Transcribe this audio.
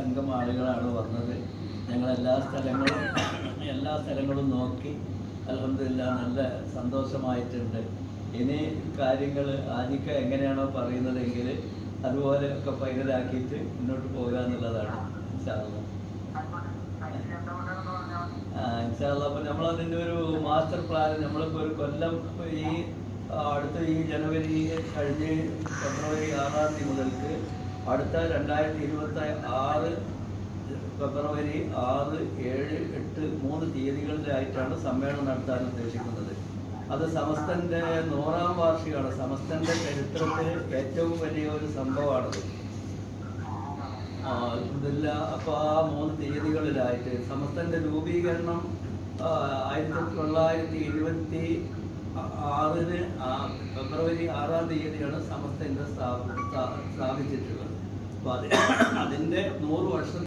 സംഘം ആളുകളാണ് വന്നത്. ഞങ്ങൾ എല്ലാ സ്ഥലങ്ങളും എല്ലാ സ്ഥലങ്ങളും നോക്കി അലഹമില്ല നല്ല സന്തോഷമായിട്ടുണ്ട്. ഇനി കാര്യങ്ങൾ ആദിക്ക എങ്ങനെയാണോ പറയുന്നതെങ്കിൽ അതുപോലെ ഒക്കെ ഫൈനലാക്കിയിട്ട് മുന്നോട്ട് പോകുക എന്നുള്ളതാണ് ഇൻഷാല്ല അപ്പം നമ്മളതിന്റെ ഒരു മാസ്റ്റർ പ്ലാൻ നമ്മളിപ്പോൾ ഒരു കൊല്ലം ഈ അടുത്ത ഈ ജനുവരി കഴിഞ്ഞ് ഫെബ്രുവരി ആറാം തീയതി മുതൽക്ക് അടുത്ത രണ്ടായിരത്തി ഇരുപത്തി ആറ് ഫെബ്രുവരി ആറ് ഏഴ് എട്ട് മൂന്ന് തീയതികളിലായിട്ടാണ് സമ്മേളനം നടത്താൻ ഉദ്ദേശിക്കുന്നത്. അത് സമസ്തന്റെ നൂറാം വാർഷികമാണ്. സമസ്തന്റെ ചരിത്രത്തിൽ ഏറ്റവും വലിയ ഒരു സംഭവമാണത്. ഇതില്ല അപ്പോൾ ആ മൂന്ന് തീയതികളിലായിട്ട് സമസ്തന്റെ രൂപീകരണം ആയിരത്തി തൊള്ളായിരത്തി എഴുപത്തി ആറിന് ഫെബ്രുവരി ആറാം തീയതിയാണ് സമസ്ത സ്ഥാപിച്ചിട്ടുള്ളത്. അപ്പോൾ അതിന്റെ നൂറ് വർഷം